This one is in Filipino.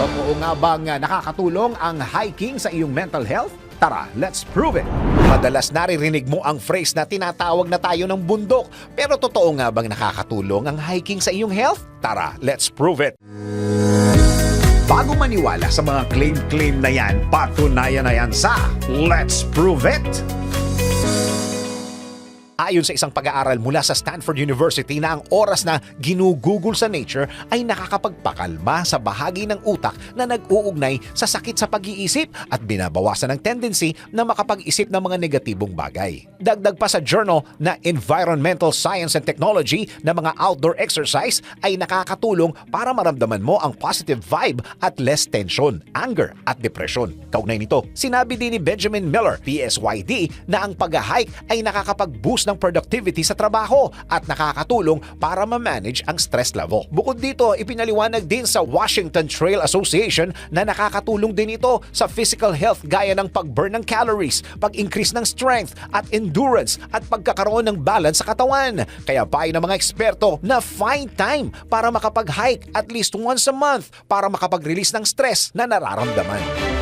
Totoo nga bang nakakatulong ang hiking sa iyong mental health? Tara, let's prove it! Madalas naririnig mo ang phrase na tinatawag na tayo ng bundok. Pero totoo nga bang nakakatulong ang hiking sa iyong health? Tara, let's prove it! Bago maniwala sa mga claim-claim na yan, patunayan na yan sa Let's Prove It! Ayon sa isang pag-aaral mula sa Stanford University na ang oras na ginugugol sa nature ay nakakapagpakalma sa bahagi ng utak na nag-uugnay sa sakit sa pag-iisip at binabawasan ng tendency na makapag-isip ng mga negatibong bagay. Dagdag pa sa journal na Environmental Science and Technology na mga outdoor exercise ay nakakatulong para maramdaman mo ang positive vibe at less tension, anger at depression. Kaugnay nito, sinabi din ni Benjamin Miller, PSYD, na ang pag-hike ay nakakapag-boost ng productivity sa trabaho at nakakatulong para ma-manage ang stress level. Bukod dito, ipinaliwanag din sa Washington Trail Association na nakakatulong din ito sa physical health gaya ng pag-burn ng calories, pag-increase ng strength at endurance at pagkakaroon ng balance sa katawan. Kaya payo ng mga eksperto na find time para makapag-hike at least once a month para makapag-release ng stress na nararamdaman.